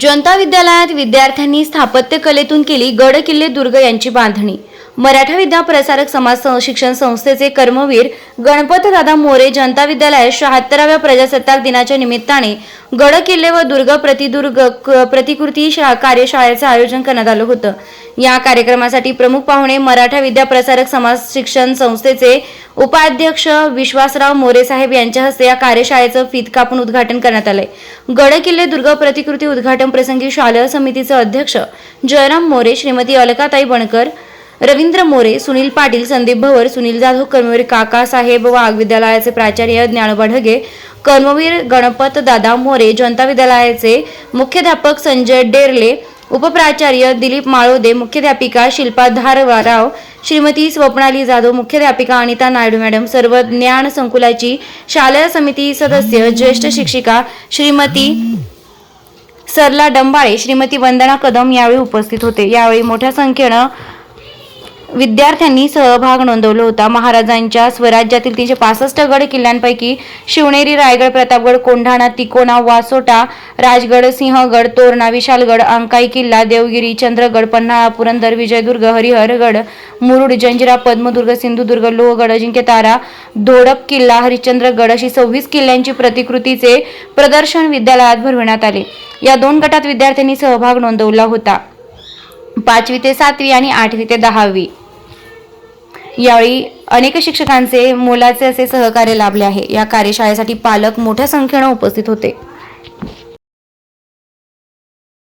जनता विद्यालयात विद्यार्थ्यांनी स्थापत्य कलेतून केली गड किल्ले दुर्ग यांची बांधणी. मराठा विद्या प्रसारक समाज शिक्षण संस्थेचे कर्मवीर गणपतदादा मोरे जनता विद्यालयात शहात्तराव्या प्रजासत्ताक दिनाच्या निमित्ताने गड किल्ले व दुर्ग प्रतिदुर्ग क- प्रतिकृती शा कार्यशाळेचं आयोजन करण्यात आलं होतं. या कार्यक्रमासाठी प्रमुख पाहुणे मराठा विद्या प्रसारक समाज शिक्षण संस्थेचे उपाध्यक्ष विश्वासराव मोरे साहेब यांच्या हस्ते या कार्यशाळेचं फीत कापून उद्घाटन करण्यात आलंय. गड किल्ले दुर्ग प्रतिकृती उद्घाटन प्रसंगी शालेय समितीचे अध्यक्ष जयराम मोरे श्रीमती अलकाताई बणकर रवींद्र मोरे सुनील पाटील संदीप भवर सुनील जाधव कर्मवीर काकासाहेब वाघ विद्यालयाचे प्राचार्य ज्ञानोबा ढगे कर्मवीर गणपत दादा मोरे जनता विद्यालयाचे मुख्याध्यापक संजय डेरले उपप्राचार्य दिलीप माळोदे मुख्याध्यापिका शिल्पा धारवाराव श्रीमती स्वप्नाली जाधव मुख्याध्यापिका अनिता नायडू मॅडम सर्व ज्ञान संकुलाची शालेय समिती सदस्य ज्येष्ठ शिक्षिका श्रीमती सरला डंबाळे श्रीमती वंदना कदम यावेळी उपस्थित होते. यावेळी मोठ्या संख्येनं विद्यार्थ्यांनी सहभाग नोंदवला होता. महाराजांच्या स्वराज्यातील तीनशे पासष्ट गड किल्ल्यांपैकी शिवनेरी रायगड प्रतापगड कोंढाणा तिकोणा वासोटा राजगड सिंहगड तोरणा विशालगड अंकाई किल्ला देवगिरी चंद्रगड पन्हाळा पुरंदर विजयदुर्ग हरिहरगड मुरुड जंजिरा पद्मदुर्ग सिंधुदुर्ग लोहगड अजिंक्यतारा धोडप किल्ला हरिश्चंद्रगड अशी सव्वीस किल्ल्यांची प्रतिकृतीचे प्रदर्शन विद्यालयात भरविण्यात आले. या दोन गटात विद्यार्थ्यांनी सहभाग नोंदवला होता. पाचवी ते सातवी आणि आठवी ते दहावी. यावेळी अनेक शिक्षकांचे मोलाचे असे सहकार्य लाभले आहे. या कार्यशाळेसाठी पालक मोठ्या संख्येनं उपस्थित होते.